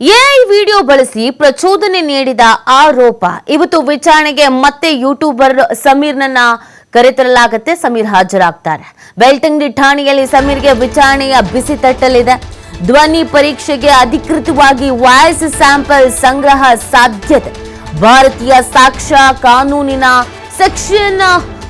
AI video ಬಳಸಿ ಪ್ರಚೋದನೆ ನೀಡಿದ ಆರೋಪ. ಇವತ್ತು ವಿಚಾರಣೆಗೆ ಮತ್ತೆ ಯೂಟ್ಯೂಬರ್ ಸಮೀರ್ನನ್ನ ಕರೆತರಲಾಗುತ್ತೆ. ಸಮೀರ್ ಹಾಜರಾಗ್ತಾರೆ. ಬೆಳ್ತಂಗಡಿ ಠಾಣೆಯಲ್ಲಿ ಸಮೀರ್ಗೆ ವಿಚಾರಣೆಯ ಬಿಸಿ ತಟ್ಟಲಿದೆ. ಧ್ವನಿ ಪರೀಕ್ಷೆಗೆ ಅಧಿಕೃತವಾಗಿ ವಾಯ್ಸ್ ಸ್ಯಾಂಪಲ್ ಸಂಗ್ರಹ ಸಾಧ್ಯತೆ. ಭಾರತೀಯ ಸಾಕ್ಷ್ಯ ಕಾನೂನಿನ ಸೆಕ್ಷನ್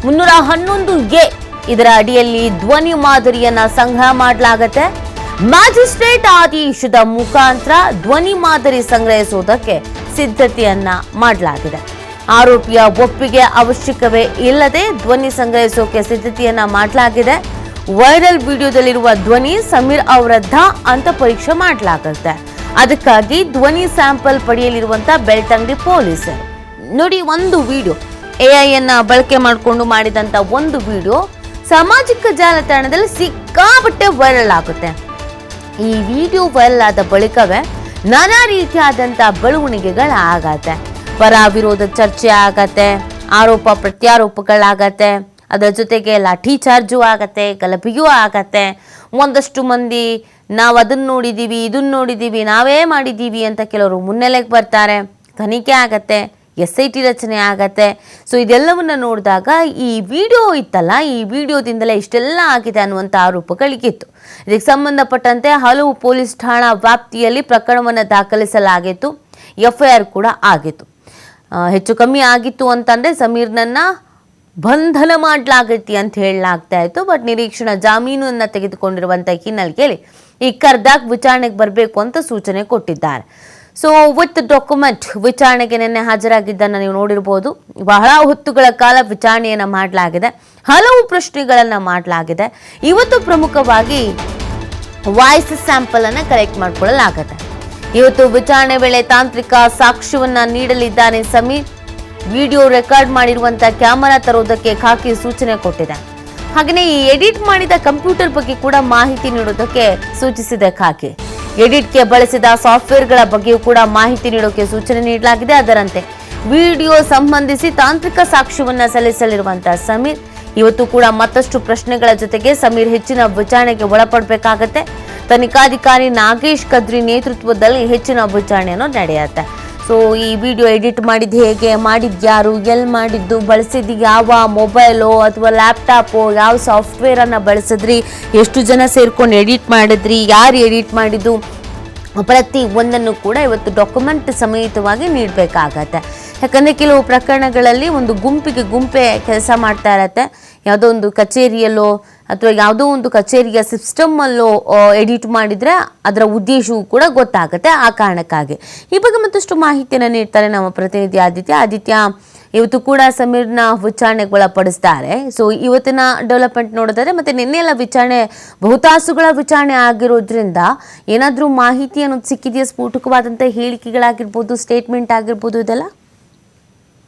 ಮುನ್ನೂರ ಹನ್ನೊಂದು ಎ ಇದರ ಅಡಿಯಲ್ಲಿ ಧ್ವನಿ ಮಾದರಿಯನ್ನ ಸಂಗ್ರಹ ಮಾಡಲಾಗತ್ತೆ. ಮ್ಯಾಜಿಸ್ಟ್ರೇಟ್ ಆದೇಶದ ಮುಖಾಂತರ ಧ್ವನಿ ಮಾದರಿ ಸಂಗ್ರಹಿಸುವುದಕ್ಕೆ ಸಿದ್ಧತೆಯನ್ನ ಮಾಡಲಾಗಿದೆ. ಆರೋಪಿಯ ಒಪ್ಪಿಗೆ ಅವಶ್ಯಕವೇ ಇಲ್ಲದೆ ಧ್ವನಿ ಸಂಗ್ರಹಿಸೋಕೆ ಸಿದ್ಧತೆಯನ್ನ ಮಾಡಲಾಗಿದೆ. ವೈರಲ್ ವಿಡಿಯೋದಲ್ಲಿರುವ ಧ್ವನಿ ಸಮೀರ್ ಅವರದ್ದ ಅಂತ ಪರೀಕ್ಷೆ ಮಾಡಲಾಗುತ್ತೆ. ಅದಕ್ಕಾಗಿ ಧ್ವನಿ ಸ್ಯಾಂಪಲ್ ಪಡೆಯಲಿರುವಂತ ಬೆಳ್ತಂಗಡಿ ಪೊಲೀಸರು. ನೋಡಿ, ಒಂದು ವಿಡಿಯೋ. ಎಐ ಅನ್ನ ಬಳಕೆ ಮಾಡಿಕೊಂಡು ಮಾಡಿದಂತ ಒಂದು ವಿಡಿಯೋ ಸಾಮಾಜಿಕ ಜಾಲತಾಣದಲ್ಲಿ ಸಿಕ್ಕಾಪಟ್ಟೆ ವೈರಲ್ ಆಗುತ್ತೆ. ಈ ವಿಡಿಯೋ ವೈರಲ್ ಆದ ಬಳಿಕವೇ ನಾನಾ ರೀತಿಯಾದಂಥ ಬೆಳವಣಿಗೆಗಳಾಗತ್ತೆ. ಪರ ವಿರೋಧ ಚರ್ಚೆ ಆಗತ್ತೆ, ಆರೋಪ ಪ್ರತ್ಯಾರೋಪಗಳಾಗತ್ತೆ, ಅದರ ಜೊತೆಗೆ ಲಾಠಿ ಚಾರ್ಜು ಆಗತ್ತೆ, ಗಲಭೆಯೂ ಆಗತ್ತೆ. ಒಂದಷ್ಟು ಮಂದಿ ನಾವು ಅದನ್ನ ನೋಡಿದ್ದೀವಿ ಇದನ್ನ ನೋಡಿದ್ದೀವಿ ನಾವೇ ಮಾಡಿದ್ದೀವಿ ಅಂತ ಕೆಲವರು ಮುನ್ನೆಲೆಗೆ ಬರ್ತಾರೆ, ತನಿಖೆ ಆಗತ್ತೆ. ಎಸ್ ಐ ಟಿ ರಚನೆ ಆಗತ್ತೆ. ಸೊ ಇದೆಲ್ಲವನ್ನ ನೋಡಿದಾಗ ಈ ವಿಡಿಯೋ ಇತ್ತಲ್ಲ, ಈ ವಿಡಿಯೋದಿಂದಲೇ ಇಷ್ಟೆಲ್ಲ ಆಗಿದೆ ಅನ್ನುವಂಥ ಆರೋಪಗಳಿಗಿತ್ತು. ಇದಕ್ಕೆ ಸಂಬಂಧಪಟ್ಟಂತೆ ಹಲವು ಪೊಲೀಸ್ ಠಾಣಾ ವ್ಯಾಪ್ತಿಯಲ್ಲಿ ಪ್ರಕರಣವನ್ನು ದಾಖಲಿಸಲಾಗಿತ್ತು. ಎಫ್ ಐ ಆರ್ ಕೂಡ ಆಗಿತ್ತು. ಹೆಚ್ಚು ಕಮ್ಮಿ ಆಗಿತ್ತು ಅಂತಂದರೆ ಸಮೀರ್ನನ್ನ ಬಂಧನ ಮಾಡಲಾಗೈತಿ ಅಂತ ಹೇಳಲಾಗ್ತಾ ಇತ್ತು. ಬಟ್ ನಿರೀಕ್ಷಣಾ ಜಾಮೀನನ್ನು ತೆಗೆದುಕೊಂಡಿರುವಂಥ ಹಿನ್ನೆಲೆಯಲ್ಲಿ ಈ ಕರ್ದಾಕ್ ವಿಚಾರಣೆಗೆ ಬರಬೇಕು ಅಂತ ಸೂಚನೆ ಕೊಟ್ಟಿದ್ದಾರೆ. ಸೊ ವಿತ್ ಡಾಕ್ಯುಮೆಂಟ್ ವಿಚಾರಣೆಗೆ ನಿನ್ನೆ ಹಾಜರಾಗಿದ್ದನ್ನು ನೀವು ನೋಡಿರ್ಬೋದು. ಬಹಳ ಹೊತ್ತುಗಳ ಕಾಲ ವಿಚಾರಣೆಯನ್ನು ಮಾಡಲಾಗಿದೆ. ಹಲವು ಪ್ರಶ್ನೆಗಳನ್ನು ಮಾಡಲಾಗಿದೆ. ಇವತ್ತು ಪ್ರಮುಖವಾಗಿ ವಾಯ್ಸ್ ಸ್ಯಾಂಪಲ್ ಅನ್ನು ಕಲೆಕ್ಟ್ ಮಾಡಿಕೊಳ್ಳಲಾಗುತ್ತೆ. ಇವತ್ತು ವಿಚಾರಣೆ ವೇಳೆ ತಾಂತ್ರಿಕ ಸಾಕ್ಷ್ಯವನ್ನು ನೀಡಲಿದ್ದಾನೆ ಸಮೀರ್. ವಿಡಿಯೋ ರೆಕಾರ್ಡ್ ಮಾಡಿರುವಂತ ಕ್ಯಾಮರಾ ತರೋದಕ್ಕೆ ಖಾಕಿ ಸೂಚನೆ ಕೊಟ್ಟಿದೆ. ಹಾಗೆಯೇ ಈ ಎಡಿಟ್ ಮಾಡಿದ ಕಂಪ್ಯೂಟರ್ ಬಗ್ಗೆ ಕೂಡ ಮಾಹಿತಿ ನೀಡೋದಕ್ಕೆ ಸೂಚಿಸಿದೆ ಖಾಕಿ. ಎಡಿಟ್ಗೆ ಬಳಸಿದ ಸಾಫ್ಟ್ವೇರ್ಗಳ ಬಗ್ಗೆಯೂ ಕೂಡ ಮಾಹಿತಿ ನೀಡೋಕೆ ಸೂಚನೆ ನೀಡಲಾಗಿದೆ. ಅದರಂತೆ ವಿಡಿಯೋ ಸಂಬಂಧಿಸಿ ತಾಂತ್ರಿಕ ಸಾಕ್ಷ್ಯವನ್ನು ಸಲ್ಲಿಸಲಿರುವಂತಹ ಸಮೀರ್, ಇವತ್ತು ಕೂಡ ಮತ್ತಷ್ಟು ಪ್ರಶ್ನೆಗಳ ಜೊತೆಗೆ ಸಮೀರ್ ಹೆಚ್ಚಿನ ವಿಚಾರಣೆಗೆ ಒಳಪಡಬೇಕಾಗತ್ತೆ. ತನಿಖಾಧಿಕಾರಿ ನಾಗೇಶ್ ಕದ್ರಿ ನೇತೃತ್ವದಲ್ಲಿ ಹೆಚ್ಚಿನ ವಿಚಾರಣೆಯನ್ನು ನಡೆಯುತ್ತೆ. ಸೊ ಈ ವಿಡಿಯೋ ಎಡಿಟ್ ಮಾಡಿದ್ದು ಹೇಗೆ? ಮಾಡಿದ್ದು ಯಾರು? ಎಲ್ಲಿ ಮಾಡಿದ್ದು? ಬಳಸಿದ್ದು ಯಾವ ಮೊಬೈಲು ಅಥವಾ ಲ್ಯಾಪ್ಟಾಪು ಯಾವ ಸಾಫ್ಟ್ವೇರನ್ನು ಬಳಸಿದ್ರಿ? ಎಷ್ಟು ಜನ ಸೇರ್ಕೊಂಡು ಎಡಿಟ್ ಮಾಡಿದ್ರಿ? ಯಾರು ಎಡಿಟ್ ಮಾಡಿದ್ದು? ಪ್ರತಿ ಒಂದನ್ನು ಕೂಡ ಇವತ್ತು ಡಾಕ್ಯುಮೆಂಟ್ ಸಮೇತವಾಗಿ ನೀಡಬೇಕಾಗತ್ತೆ. ಯಾಕಂದರೆ ಕೆಲವು ಪ್ರಕರಣಗಳಲ್ಲಿ ಒಂದು ಗುಂಪಿಗೆ ಗುಂಪೆ ಕೆಲಸ ಮಾಡ್ತಾ ಇರತ್ತೆ. ಯಾವುದೋ ಒಂದು ಕಚೇರಿಯಲ್ಲೋ ಅಥವಾ ಯಾವುದೋ ಒಂದು ಕಚೇರಿಯ ಸಿಸ್ಟಮಲ್ಲೋ ಎಡಿಟ್ ಮಾಡಿದರೆ ಅದರ ಉದ್ದೇಶವೂ ಕೂಡ ಗೊತ್ತಾಗುತ್ತೆ ಆ ಕಾರಣಕ್ಕಾಗಿ. ಈ ಬಗ್ಗೆ ಮತ್ತಷ್ಟು ಮಾಹಿತಿಯನ್ನು ನೀಡ್ತಾರೆ ನಮ್ಮ ಪ್ರತಿನಿಧಿ ಆದಿತ್ಯ. ಆದಿತ್ಯ, ಇವತ್ತು ಕೂಡ ಸಮೀರ್ನ ವಿಚಾರಣೆಗೊಳಪಡಿಸ್ತಾರೆ. ಸೊ ಇವತ್ತಿನ ಡೆವಲಪ್ಮೆಂಟ್ ನೋಡಿದ್ರೆ ಮತ್ತೆ ನಿನ್ನೆ ಎಲ್ಲ ವಿಚಾರಣೆ ಬಹುತಾಸುಗಳ ವಿಚಾರಣೆ ಆಗಿರೋದ್ರಿಂದ ಏನಾದರೂ ಮಾಹಿತಿ ಅನ್ನೋದು ಸಿಕ್ಕಿದೆಯಾ? ಸ್ಫೋಟಕವಾದಂಥ ಹೇಳಿಕೆಗಳಾಗಿರ್ಬೋದು ಸ್ಟೇಟ್ಮೆಂಟ್ ಆಗಿರ್ಬೋದು ಇದೆಲ್ಲ?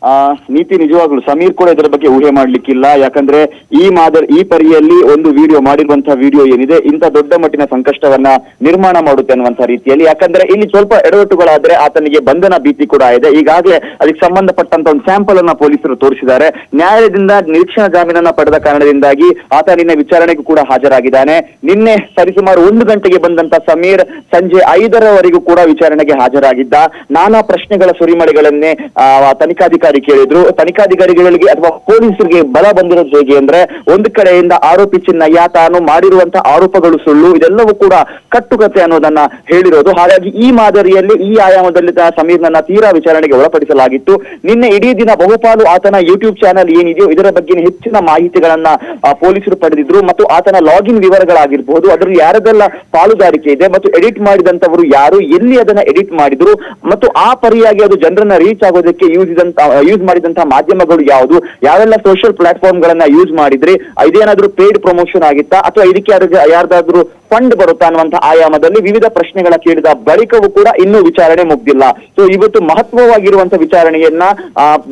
ಆ ನೀತಿ ನಿಜವಾಗ್ಲು ಸಮೀರ್ ಕೂಡ ಇದರ ಬಗ್ಗೆ ಊಹೆ ಮಾಡ್ಲಿಕ್ಕಿಲ್ಲ. ಯಾಕಂದ್ರೆ ಈ ಮಾದರಿ ಈ ಪರಿಯಲ್ಲಿ ಒಂದು ವಿಡಿಯೋ ಮಾಡಿರುವಂತಹ ವಿಡಿಯೋ ಏನಿದೆ ಇಂಥ ದೊಡ್ಡ ಮಟ್ಟಿನ ಸಂಕಷ್ಟವನ್ನ ನಿರ್ಮಾಣ ಮಾಡುತ್ತೆ ಅನ್ನುವಂತಹ ರೀತಿಯಲ್ಲಿ. ಯಾಕಂದ್ರೆ ಇಲ್ಲಿ ಸ್ವಲ್ಪ ಎಡವಟ್ಟುಗಳಾದ್ರೆ ಆತನಿಗೆ ಬಂಧನ ಭೀತಿ ಕೂಡ ಇದೆ. ಈಗಾಗಲೇ ಅದಕ್ಕೆ ಸಂಬಂಧಪಟ್ಟಂತ ಒಂದು ಸ್ಯಾಂಪಲ್ ಅನ್ನ ಪೊಲೀಸರು ತೋರಿಸಿದ್ದಾರೆ. ನ್ಯಾಯಾಲಯದಿಂದ ನಿರೀಕ್ಷಣಾ ಜಾಮೀನನ್ನ ಪಡೆದ ಕಾರಣದಿಂದಾಗಿ ಆತ ನಿನ್ನೆ ವಿಚಾರಣೆಗೂ ಕೂಡ ಹಾಜರಾಗಿದ್ದಾನೆ. ನಿನ್ನೆ ಸರಿಸುಮಾರು ಒಂದು ಗಂಟೆಗೆ ಬಂದಂತ ಸಮೀರ್ ಸಂಜೆ ಐದರವರೆಗೂ ಕೂಡ ವಿಚಾರಣೆಗೆ ಹಾಜರಾಗಿದ್ದ. ನಾನಾ ಪ್ರಶ್ನೆಗಳ ಸುರಿಮಳೆಗಳನ್ನೇ ಆ, ತನಿಖಾಧಿಕಾರಿ ಕೇಳಿದ್ರು, ತನಿಖಾಧಿಕಾರಿಗಳಿಗೆ ಅಥವಾ ಪೊಲೀಸರಿಗೆ ಬಲ ಬಂದಿರೋದು ಹೇಗೆ ಅಂದ್ರೆ ಒಂದು ಕಡೆಯಿಂದ ಆರೋಪಿ ಚಿನ್ನಯ್ಯ ತಾನು ಮಾಡಿರುವಂತಹ ಆರೋಪಗಳು ಸುಳ್ಳು, ಇದೆಲ್ಲವೂ ಕೂಡ ಕಟ್ಟುಕತೆ ಅನ್ನೋದನ್ನ ಹೇಳಿರೋದು. ಹಾಗಾಗಿ ಈ ಮಾದರಿಯಲ್ಲಿ ಈ ಆಯಾಮದಲ್ಲಿ ಸಮೀರ್ನನ್ನ ತೀರಾ ವಿಚಾರಣೆಗೆ ಒಳಪಡಿಸಲಾಗಿತ್ತು. ನಿನ್ನೆ ಇಡೀ ದಿನ ಬಹುಪಾಲು ಆತನ ಯೂಟ್ಯೂಬ್ ಚಾನೆಲ್ ಏನಿದೆಯೋ ಇದರ ಬಗ್ಗೆ ಹೆಚ್ಚಿನ ಮಾಹಿತಿಗಳನ್ನ ಪೊಲೀಸರು ಪಡೆದಿದ್ರು ಮತ್ತು ಆತನ ಲಾಗಿನ್ ವಿವರಗಳಾಗಿರ್ಬಹುದು, ಅದರಲ್ಲಿ ಯಾರದೆಲ್ಲ ಪಾಲುದಾರಿಕೆ ಇದೆ ಮತ್ತು ಎಡಿಟ್ ಮಾಡಿದಂತವರು ಯಾರು, ಎಲ್ಲಿ ಅದನ್ನ ಎಡಿಟ್ ಮಾಡಿದ್ರು ಮತ್ತು ಆ ಪರಿಯಾಗಿ ಅದು ಜನರನ್ನ ರೀಚ್ ಆಗೋದಕ್ಕೆ ಯೂಸ್ ಯೂಸ್ ಮಾಡಿದಂತಹ ಮಾಧ್ಯಮಗಳು ಯಾವುದು? ಯಾವೆಲ್ಲ ಸೋಷಿಯಲ್ ಪ್ಲಾಟ್ಫಾರ್ಮ್ ಗಳನ್ನ ಯೂಸ್ ಮಾಡಿದ್ರಿ? ಇದೇನಾದ್ರೂ ಪೇಡ್ ಪ್ರಮೋಷನ್ ಆಗಿತ್ತಾ? ಅಥವಾ ಇದಕ್ಕೆ ಯಾರಿಗೆ ಯಾರ್ದಾದ್ರೂ ಫಂಡ್ ಬರುತ್ತಾ ಅನ್ನುವಂತ ಆಯಾಮದಲ್ಲಿ ವಿವಿಧ ಪ್ರಶ್ನೆಗಳ ಕೇಳಿದ ಬಳಿಕವೂ ಕೂಡ ಇನ್ನೂ ವಿಚಾರಣೆ ಮುಗ್ದಿಲ್ಲ. ಸೊ ಇವತ್ತು ಮಹತ್ವವಾಗಿರುವಂತ ವಿಚಾರಣೆಯನ್ನ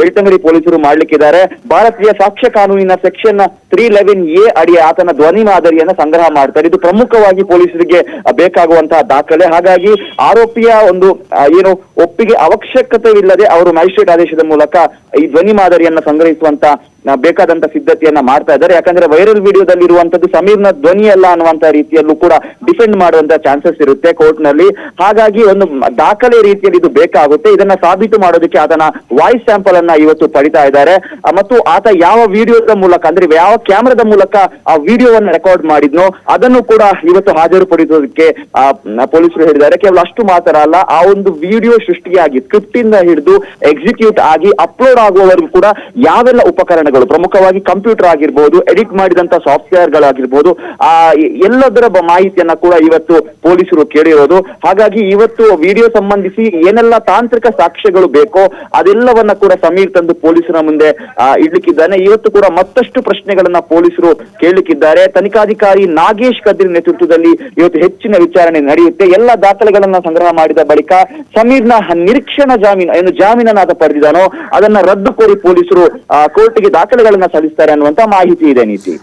ಬೆಳ್ತಂಗಡಿ ಪೊಲೀಸರು ಮಾಡ್ಲಿಕ್ಕಿದ್ದಾರೆ. ಭಾರತೀಯ ಸಾಕ್ಷ್ಯ ಕಾನೂನಿನ ಸೆಕ್ಷನ್ ತ್ರೀ ಲೆವೆನ್ ಎ ಅಡಿ ಆತನ ಧ್ವನಿ ಮಾದರಿಯನ್ನ ಸಂಗ್ರಹ ಮಾಡ್ತಾರೆ. ಇದು ಪ್ರಮುಖವಾಗಿ ಪೊಲೀಸರಿಗೆ ಬೇಕಾಗುವಂತಹ ದಾಖಲೆ. ಹಾಗಾಗಿ ಆರೋಪಿಯ ಒಂದು ಏನು ಒಪ್ಪಿಗೆ ಅವಶ್ಯಕತೆ ಇಲ್ಲದೆ ಅವರು ಮ್ಯಾಜಿಸ್ಟ್ರೇಟ್ ಆದೇಶದ ಮೂಲಕ ಈ ಧ್ವನಿ ಮಾದರಿಯನ್ನ ಸಂಗ್ರಹಿಸುವಂತ ಬೇಕಾದಂತ ಸಿದ್ಧತೆಯನ್ನ ಮಾಡ್ತಾ ಇದ್ದಾರೆ. ಯಾಕಂದ್ರೆ ವೈರಲ್ ವಿಡಿಯೋದಲ್ಲಿ ಇರುವಂತದ್ದು ಸಮೀರ್ನ ಧ್ವನಿ ಅಲ್ಲ ಅನ್ನುವಂತ ರೀತಿಯಲ್ಲೂ ಕೂಡ ಡಿಫೆಂಡ್ ಮಾಡುವಂತ ಚಾನ್ಸಸ್ ಇರುತ್ತೆ ಕೋರ್ಟ್ನಲ್ಲಿ. ಹಾಗಾಗಿ ಒಂದು ದಾಖಲೆ ರೀತಿಯಲ್ಲಿ ಇದು ಬೇಕಾಗುತ್ತೆ. ಇದನ್ನ ಸಾಬೀತು ಮಾಡೋದಕ್ಕೆ ಆತನ ವಾಯ್ಸ್ ಸ್ಯಾಂಪಲ್ ಅನ್ನ ಇವತ್ತು ಪಡಿತಾ ಇದ್ದಾರೆ. ಮತ್ತು ಆತ ಯಾವ ವಿಡಿಯೋದ ಮೂಲಕ ಅಂದ್ರೆ ಯಾವ ಕ್ಯಾಮೆರಾದ ಮೂಲಕ ಆ ವಿಡಿಯೋವನ್ನ ರೆಕಾರ್ಡ್ ಮಾಡಿದ್ನೋ ಅದನ್ನು ಕೂಡ ಇವತ್ತು ಹಾಜರುಪಡಿಸೋದಕ್ಕೆ ಆ, ಪೊಲೀಸರು ಹೇಳಿದ್ದಾರೆ. ಕೇವಲ ಅಷ್ಟು ಮಾತ್ರ ಅಲ್ಲ ಆ ಒಂದು ವಿಡಿಯೋ ಸೃಷ್ಟಿಯಾಗಿ ಸ್ಕ್ರಿಪ್ಟ್ ಇಂದ ಹಿಡಿದು ಎಕ್ಸಿಕ್ಯೂಟ್ ಆಗಿ ಅಪ್ಲೋಡ್ ಆಗುವವರೆಗೂ ಕೂಡ ಯಾವೆಲ್ಲ ಉಪಕರಣಗಳು ಪ್ರಮುಖವಾಗಿ ಕಂಪ್ಯೂಟರ್ ಆಗಿರ್ಬೋದು, ಎಡಿಟ್ ಮಾಡಿದಂತ ಸಾಫ್ಟ್ವೇರ್ ಗಳಾಗಿರ್ಬೋದು ಆ ಎಲ್ಲದರ ಮಾಹಿತಿಯನ್ನ ಕೂಡ ಇವತ್ತು ಪೊಲೀಸರು ಕೇಳಿರೋದು. ಹಾಗಾಗಿ ಇವತ್ತು ವಿಡಿಯೋ ಸಂಬಂಧಿಸಿ ಏನೆಲ್ಲ ತಾಂತ್ರಿಕ ಸಾಕ್ಷ್ಯಗಳು ಬೇಕೋ ಅದೆಲ್ಲವನ್ನ ಕೂಡ ಸಮೀರ್ ತಂದು ಪೊಲೀಸರ ಮುಂದೆ ಇಡ್ಲಿಕ್ಕಿದ್ದಾನೆ. ಇವತ್ತು ಕೂಡ ಮತ್ತಷ್ಟು ಪ್ರಶ್ನೆಗಳನ್ನ ಪೊಲೀಸರು ಕೇಳಲಿಕ್ಕಿದ್ದಾರೆ ತನಿಖಾಧಿಕಾರಿ ನಾಗೇಶ್ ಕದ್ರಿ ನೇತೃತ್ವದಲ್ಲಿ ಇವತ್ತು ಹೆಚ್ಚಿನ ವಿಚಾರಣೆ ನಡೆಯುತ್ತೆ. ಎಲ್ಲ ದಾಖಲೆಗಳನ್ನ ಸಂಗ್ರಹ ಮಾಡಿದ ಬಳಿಕ ಸಮೀರ್ನ ನಿರೀಕ್ಷಣಾ ಜಾಮೀನು, ಏನು ಜಾಮೀನನ್ನ ಆತ ಪಡೆದಿದ್ದಾನೋ ಅದನ್ನ ರದ್ದು ಕೋರಿ ಪೊಲೀಸರು ಕೋರ್ಟ್ಗೆ ದಾಖಲೆಗಳನ್ನ ಸಲ್ಲಿಸ್ತಾರೆ ಅನ್ನುವಂತ ಮಾಹಿತಿ ಇದೆ ನೀತಿ.